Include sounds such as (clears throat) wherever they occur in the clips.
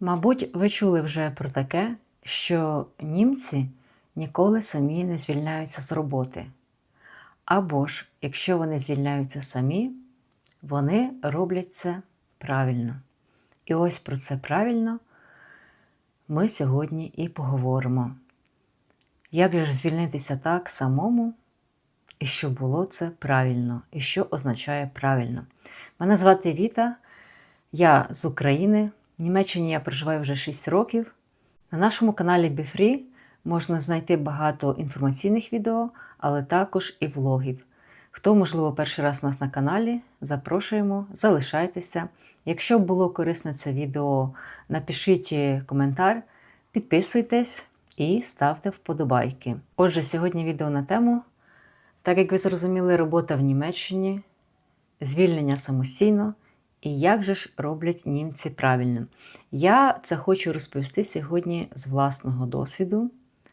Мабуть, ви чули вже про таке, що німці ніколи самі не звільняються з роботи. Або ж, якщо вони звільняються самі, вони роблять це правильно. І ось про це правильно ми сьогодні і поговоримо. Як же звільнитися так самому, і щоб було це правильно, і що означає правильно? Мене звати Віта, я з України. В Німеччині я проживаю вже 6 років. На нашому каналі BeFree можна знайти багато інформаційних відео, але також і влогів. Хто, можливо, перший раз у нас на каналі, запрошуємо, залишайтеся. Якщо було корисне це відео, напишіть коментар, підписуйтесь і ставте вподобайки. Отже, сьогодні відео на тему, так як ви зрозуміли, робота в Німеччині, звільнення самостійно і як же ж роблять німці правильно. Я це хочу розповісти сьогодні з власного досвіду.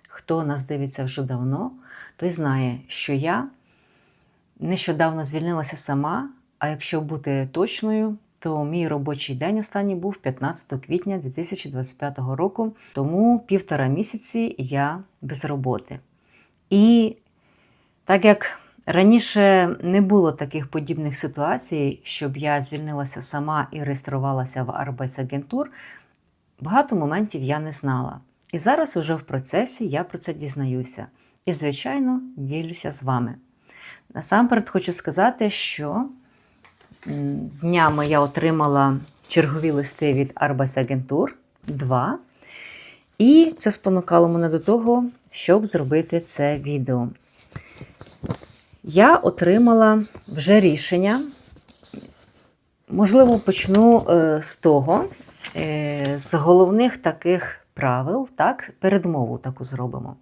Хто нас дивиться вже давно, той знає, що я нещодавно звільнилася сама, а якщо бути точною, то мій робочий день останній був 15 квітня 2025 року, тому півтора місяці я без роботи. І так як раніше не було таких подібних ситуацій, щоб я звільнилася сама і реєструвалася в Арбайсагентур, багато моментів я не знала. І зараз уже в процесі я про це дізнаюся. І, звичайно, ділюся з вами. Насамперед хочу сказати, що днями я отримала чергові листи від Арбайсагентур 2. І це спонукало мене до того, щоб зробити це відео. Я отримала вже рішення. Можливо, почну е, з того, е, з головних таких правил, так, передмову таку зробимо.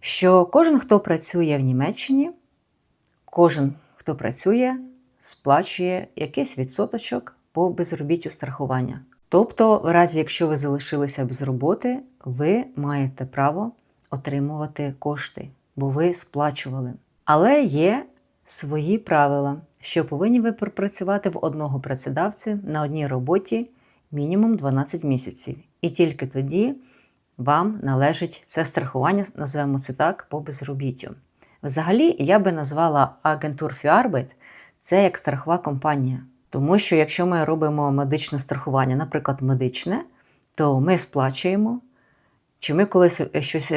Що кожен, хто працює в Німеччині, кожен, хто працює, сплачує якийсь відсоточок по безробіттю страхування. Тобто, в разі, якщо ви залишилися без роботи, ви маєте право отримувати кошти, бо ви сплачували. Але є свої правила, що повинні ви пропрацювати в одного працедавця на одній роботі мінімум 12 місяців. І тільки тоді вам належить це страхування, називаємо це так, по безробіттю. Взагалі, я би назвала агентур Фюарбет це як страхова компанія. Тому що якщо ми робимо медичне страхування, наприклад, медичне, то ми сплачуємо, чи ми колись щось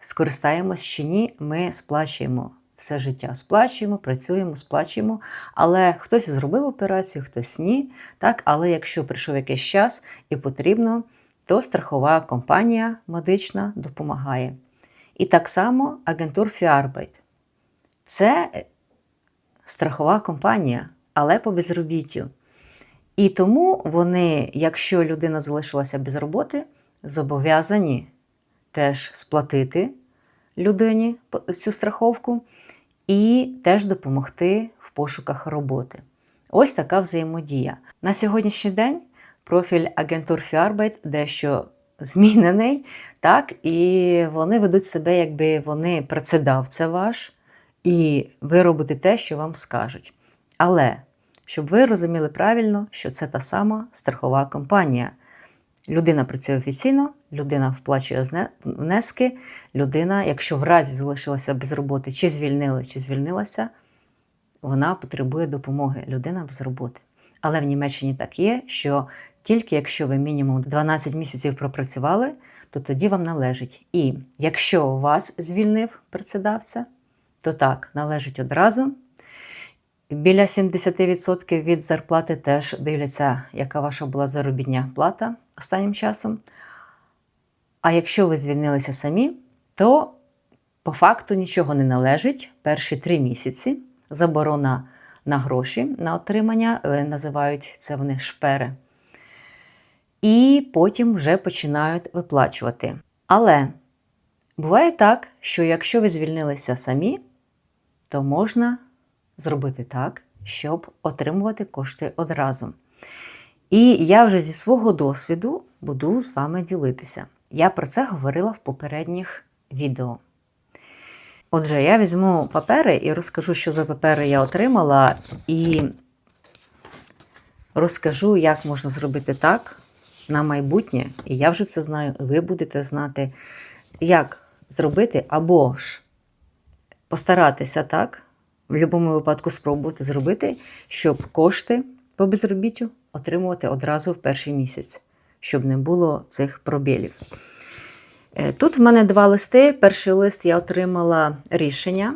скористаємось чи ні, ми сплачуємо все життя. Сплачуємо, працюємо, сплачуємо. Але хтось зробив операцію, хтось ні. Так? Але якщо прийшов якийсь час і потрібно, то страхова компанія медична допомагає. І так само агентур Фіарбайт. Це страхова компанія, але по безробіттю. І тому вони, якщо людина залишилася без роботи, зобов'язані теж сплатити людині цю страховку і теж допомогти в пошуках роботи. Ось така взаємодія. На сьогоднішній день профіль агентур Фіарбайт дещо змінений, так, і вони ведуть себе, якби вони працедавця ваш, і ви робите те, що вам скажуть. Але щоб ви розуміли правильно, що це та сама страхова компанія. Людина працює офіційно, людина вплачує внески, людина, якщо в разі залишилася без роботи, чи звільнили, чи звільнилася, вона потребує допомоги. Людина без роботи. Але в Німеччині так є, що тільки якщо ви мінімум 12 місяців пропрацювали, то тоді вам належить. І якщо вас звільнив працедавця, то так, належить одразу. Біля 70% від зарплати теж дивляться, яка ваша була заробітня плата останнім часом. А якщо ви звільнилися самі, то по факту нічого не належить перші три місяці. Заборона на гроші на отримання, називають це вони шпери. І потім вже починають виплачувати. Але буває так, що якщо ви звільнилися самі, то можна зробити так, щоб отримувати кошти одразу. І я вже зі свого досвіду буду з вами ділитися. Я про це говорила в попередніх відео. Отже, я візьму папери і розкажу, що за папери я отримала, і розкажу, як можна зробити так, на майбутнє, і я вже це знаю, і ви будете знати, як зробити, або ж постаратися так, в будь-якому випадку спробувати зробити, щоб кошти по безробіттю отримувати одразу в перший місяць, щоб не було цих пробілів. Е, Тут в мене два листи. Перший лист я отримала рішення.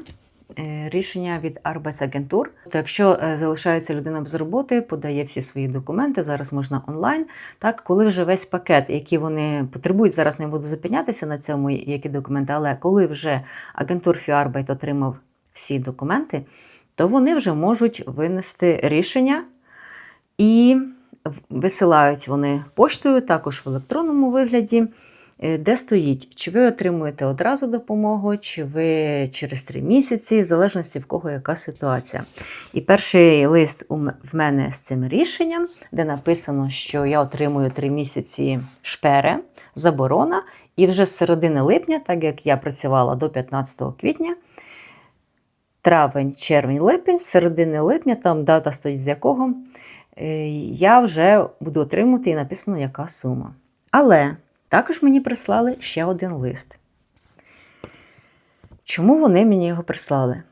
е, Рішення від Арбецагентур. То якщо е, залишається людина без роботи, подає всі свої документи, зараз можна онлайн. Так, коли вже весь пакет, який вони потребують, зараз не буду зупинятися на цьому, які документи, але коли вже агентур Фіарбайт отримав всі документи, то вони вже можуть винести рішення і висилають вони поштою, також в електронному вигляді, е, де стоїть, чи ви отримуєте одразу допомогу, чи ви через три місяці, в залежності в кого яка ситуація. І перший лист в мене з цим рішенням, де написано, що я отримую три місяці шпере, заборона, і вже з середини липня, так як я працювала до 15 квітня, травень, червень, липень, з середини липня, там дата стоїть з якого, е, я вже буду отримувати і написано, яка сума. Але також мені прислали ще один лист. Чому вони мені його прислали?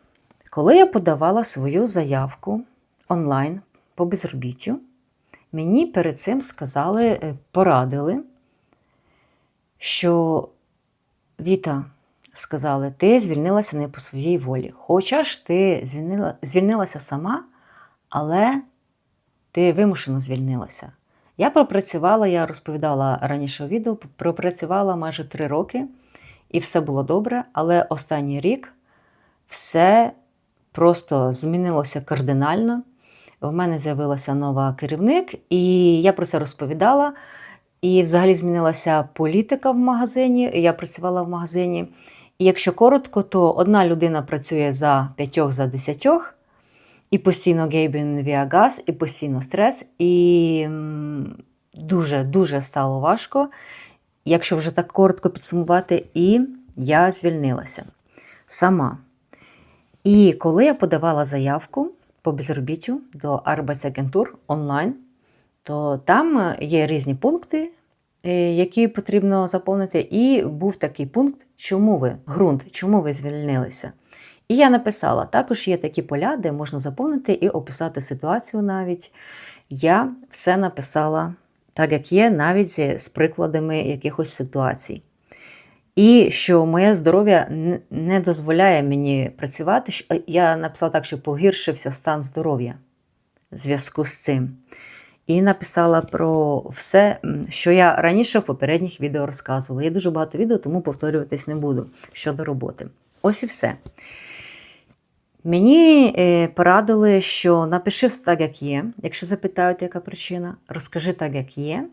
Коли я подавала свою заявку онлайн по безробіттю, мені перед цим сказали, е, порадили, що Віта, сказали, ти звільнилася не по своїй волі. Хоча ж ти звільнила, звільнилася сама, але ти вимушено звільнилася. Я пропрацювала, я розповідала раніше відео, пропрацювала майже три роки, і все було добре, але останній рік все просто змінилося кардинально. В мене з'явилася нова керівник, і я про це розповідала. І взагалі змінилася політика в магазині. Я працювала в магазині. Якщо коротко, то одна людина працює за п'ятьох, за десятьох, і постійно гейбін віагаз, і постійно стрес. І дуже дуже стало важко, якщо вже так коротко підсумувати, і я звільнилася сама. І коли я подавала заявку по безробіттю до Арбайцагентур онлайн, то там є різні пункти, які потрібно заповнити. І був такий пункт, чому ви ґрунт, чому ви звільнилися. І я написала: також є такі поля, де можна заповнити і описати ситуацію навіть. Я все написала так, як є, навіть з з прикладами якихось ситуацій. І що моє здоров'я не дозволяє мені працювати. Я написала так, що погіршився стан здоров'я в зв'язку з цим. І написала про все, що я раніше в попередніх відео розказувала. Є дуже багато відео, тому повторюватись не буду щодо роботи. Ось і все. Мені е, порадили, що напиши все так, як є. Якщо запитають, яка причина, розкажи так, як є.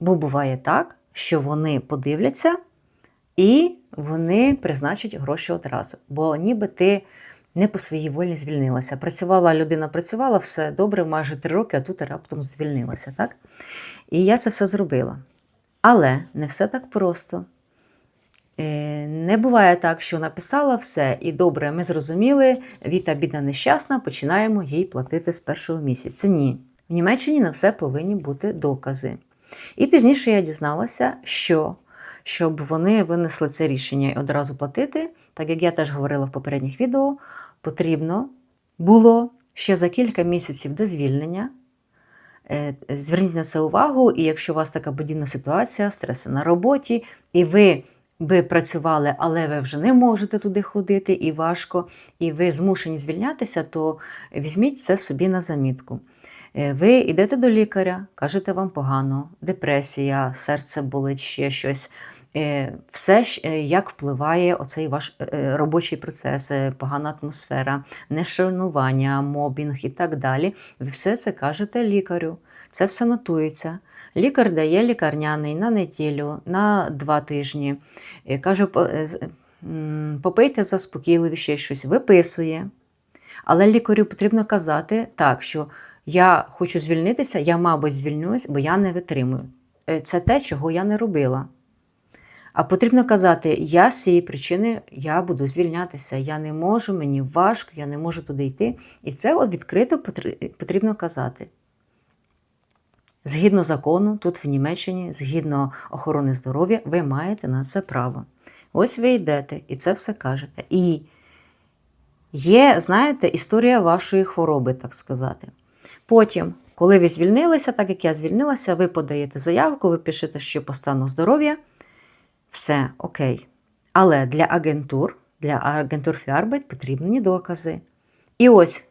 Бо буває так, що вони подивляться і вони призначать гроші одразу. Бо ніби ти не по своїй волі звільнилася. Працювала людина, працювала, все добре, майже три роки, а тут раптом звільнилася. так? І я це все зробила. Але не все так просто. Е, Не буває так, що написала все і добре, ми зрозуміли, Віта бідна нещасна, починаємо їй платити з першого місяця. Ні. В Німеччині на все повинні бути докази. І пізніше я дізналася, що щоб вони винесли це рішення і одразу платити, так як я теж говорила в попередніх відео, потрібно було ще за кілька місяців до звільнення. Е, Зверніть на це увагу, і якщо у вас така подібна ситуація, стреси на роботі, і ви би працювали, але ви вже не можете туди ходити, і важко, і ви змушені звільнятися, то візьміть це собі на замітку. Е, Ви йдете до лікаря, кажете, вам погано, депресія, серце болить, ще щось. Е, Все, е, як впливає оцей ваш е, робочий процес, погана атмосфера, нешанування, мобінг і так далі. Ви все це кажете лікарю. Це все нотується. Лікар дає лікарняний на неділю, на два тижні. Каже, «По- е, з- м, попийте заспокійливіше щось, виписує. Але лікарю потрібно казати так, що я хочу звільнитися, я, мабуть, звільнюсь, бо я не витримую. Це те, чого я не робила. А потрібно казати, я з цієї причини я буду звільнятися, я не можу, мені важко, я не можу туди йти. І це відкрито потрібно казати. Згідно закону, тут в Німеччині, згідно охорони здоров'я, ви маєте на це право. Ось ви йдете і це все кажете. І є, знаєте, історія вашої хвороби, так сказати. Потім, коли ви звільнилися, так як я звільнилася, ви подаєте заявку, ви пишете, що по стану здоров'я, все окей. Але для агентур, для агентур Фіарбет потрібні докази. І ось,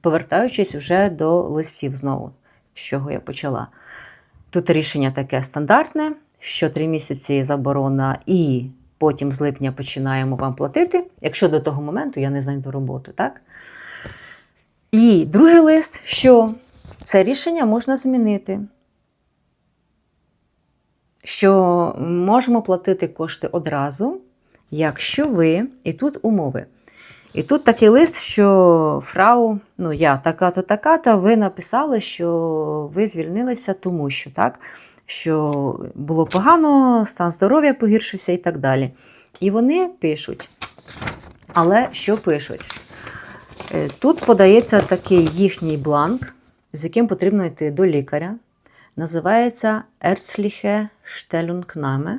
повертаючись вже до листів знову, з чого я почала. Тут рішення таке стандартне, що три місяці заборона, і потім з липня починаємо вам платити, якщо до того моменту я не знайду роботу, так? І другий лист, що це рішення можна змінити. Що можемо платити кошти одразу, якщо ви, і тут умови. І тут такий лист, що фрау, ну я така-то, така-то, ви написали, що ви звільнилися, тому що так, що було погано, стан здоров'я погіршився і так далі. І вони пишуть. Але що пишуть? Е, Тут подається такий їхній бланк, з яким потрібно йти до лікаря. Називається Erzliche Stellungnahme.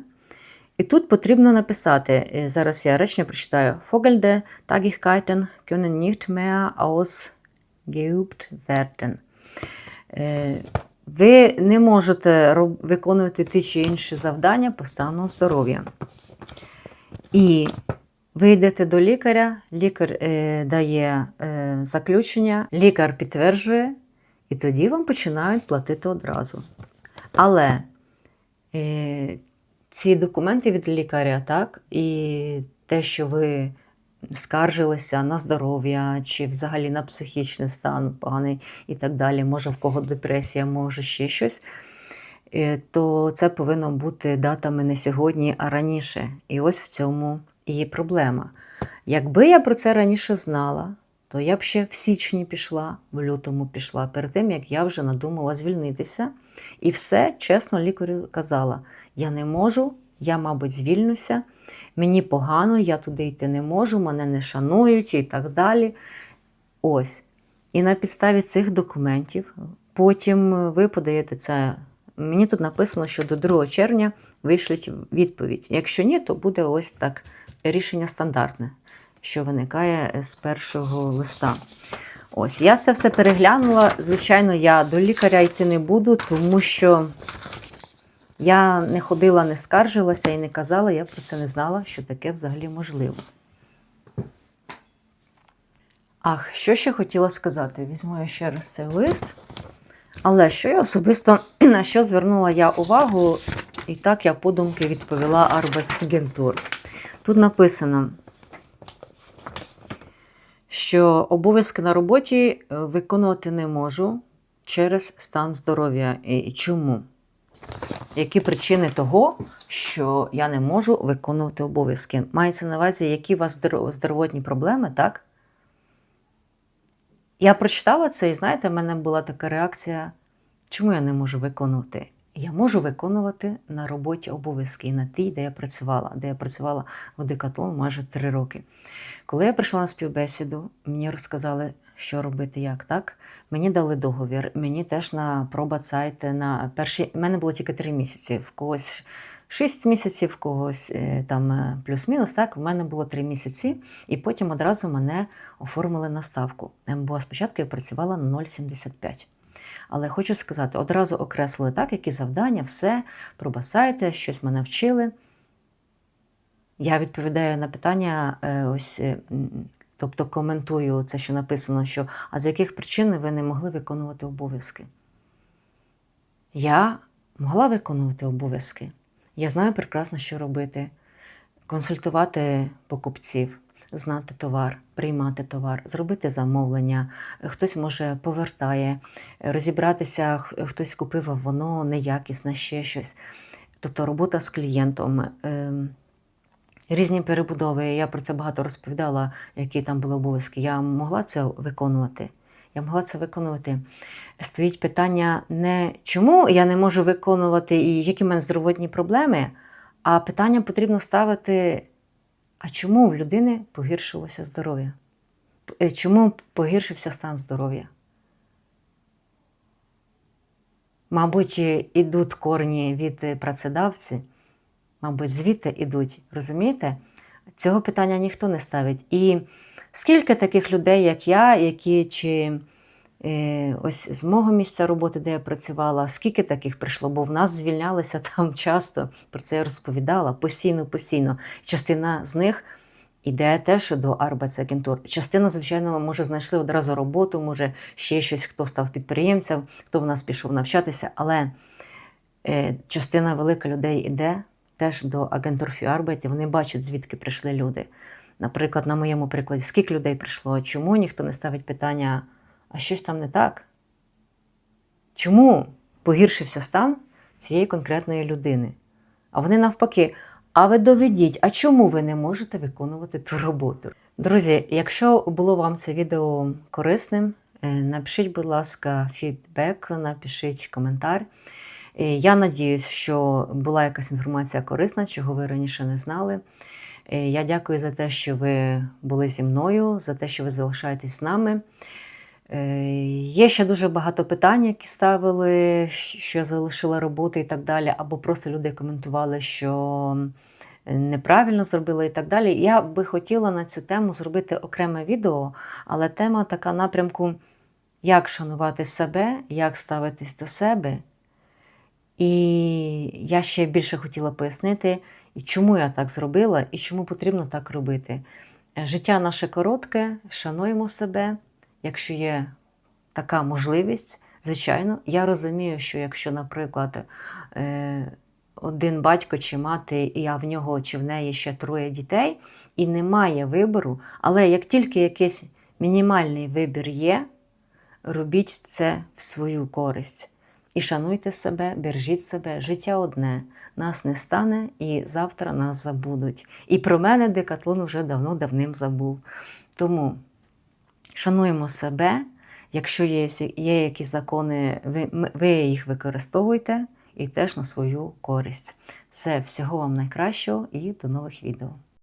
І тут потрібно написати, е, зараз я речення прочитаю: Folgende Tagigkeiten können nicht mehr ausgeübt Ви не можете виконувати ті чи інші завдання по стану здоров'я. І ви йдете до лікаря, лікар е, дає е, заключення, лікар підтверджує, і тоді вам починають платити одразу. Але е, ці документи від лікаря, так, і те, що ви скаржилися на здоров'я чи взагалі на психічний стан поганий і так далі, може в кого депресія, може ще щось, е, то це повинно бути датами не сьогодні, а раніше. І ось в цьому і є проблема. Якби я про це раніше знала, то я б ще в січні пішла, в лютому пішла, перед тим, як я вже надумала звільнитися. І все чесно лікарю казала: я не можу, я, мабуть, звільнюся, мені погано, я туди йти не можу, мене не шанують і так далі. Ось. І на підставі цих документів потім ви подаєте це. Мені тут написано, що до 2 червня вийшліть відповідь. Якщо ні, то буде ось так рішення стандартне, що виникає з першого листа. Ось, я це все переглянула. Звичайно, я до лікаря йти не буду, тому що я не ходила, не скаржилася і не казала, я про це не знала, що таке взагалі можливо. Ах, що ще хотіла сказати? Візьму я ще раз цей лист. Але що я особисто (clears throat) на що звернула я увагу, і так я подумки відповіла Arbeitsgentur. Тут написано, що обов'язки на роботі е, виконувати не можу через стан здоров'я. І чому? Які причини того, що я не можу виконувати обов'язки? Мається на увазі, які у вас здоровотні проблеми, так? Я прочитала це, і знаєте, в мене була така реакція, чому я не можу виконувати? Я можу виконувати на роботі обов'язки на тій, де я працювала, де я працювала в Декатлон майже три роки. Коли я прийшла на співбесіду, мені розказали, що робити, як так. Мені дали договір, мені теж на пробацайт, на перші. У мене було тільки три місяці, в когось шість місяців, когось е, там е, плюс-мінус. Так, в мене було три місяці, і потім одразу мене оформили на ставку. Бо спочатку я працювала на 0,75. Але хочу сказати, одразу окреслили так, які завдання, все, пробасайте, щось мене вчили. Я відповідаю на питання, е, ось, е, тобто коментую це, що написано, що а з яких причин ви не могли виконувати обов'язки? Я могла виконувати обов'язки. Я знаю прекрасно, що робити, консультувати покупців, знати товар, приймати товар, зробити замовлення. Хтось може повертає, розібратися, хтось купив, а воно неякісне, ще щось. Тобто робота з клієнтом. ем, Різні перебудови, я про це багато розповідала, які там були обов'язки. Я могла це виконувати. Я могла це виконувати. Стоїть питання не чому я не можу виконувати і які в мене здоровотні проблеми, а питання потрібно ставити: а чому в людини погіршилося здоров'я? Е, Чому погіршився стан здоров'я? Мабуть, ідуть корні від е, працедавці, мабуть, звідти ідуть, розумієте? Цього питання ніхто не ставить. І скільки таких людей, як я, які чи е, ось з мого місця роботи, де я працювала, скільки таких прийшло, бо в нас звільнялися (laughs) там часто, про це я розповідала, постійно, постійно. Частина з них іде теж до Арбацагентур. Частина, звичайно, може, знайшли одразу роботу, може ще щось, хто став підприємцем, хто в нас пішов навчатися, але е, частина велика людей іде теж до агентур Фюарбайт, і вони бачать, звідки прийшли люди. Наприклад, на моєму прикладі, скільки людей прийшло, чому ніхто не ставить питання, а щось там не так? Чому погіршився стан цієї конкретної людини? А вони навпаки, а ви доведіть, а чому ви не можете виконувати ту роботу? Друзі, якщо було вам це відео корисним, е, напишіть, будь ласка, фідбек, напишіть коментар. Е, Я надіюсь, що була якась інформація корисна, чого ви раніше не знали. Е, Я дякую за те, що ви були зі мною, за те, що ви залишаєтесь з нами. Е, Є ще дуже багато питань, які ставили, що залишила роботу і так далі, або просто люди коментували, що неправильно зробила і так далі. Я би хотіла на цю тему зробити окреме відео, але тема така напрямку, як шанувати себе, як ставитись до себе. І я ще більше хотіла пояснити, і чому я так зробила, і чому потрібно так робити. Життя наше коротке, шануємо себе, якщо є така можливість. Звичайно, я розумію, що якщо, наприклад, е, один батько чи мати, і в нього чи в неї ще троє дітей, і немає вибору, але як тільки якийсь мінімальний вибір є, робіть це в свою користь. І шануйте себе, бережіть себе, життя одне, нас не стане, і завтра нас забудуть. І про мене декатлон вже давно-давним забув. Тому шануємо себе. Якщо є, є якісь закони, ви, ви їх використовуйте і теж на свою користь. Все, всього вам найкращого і до нових відео.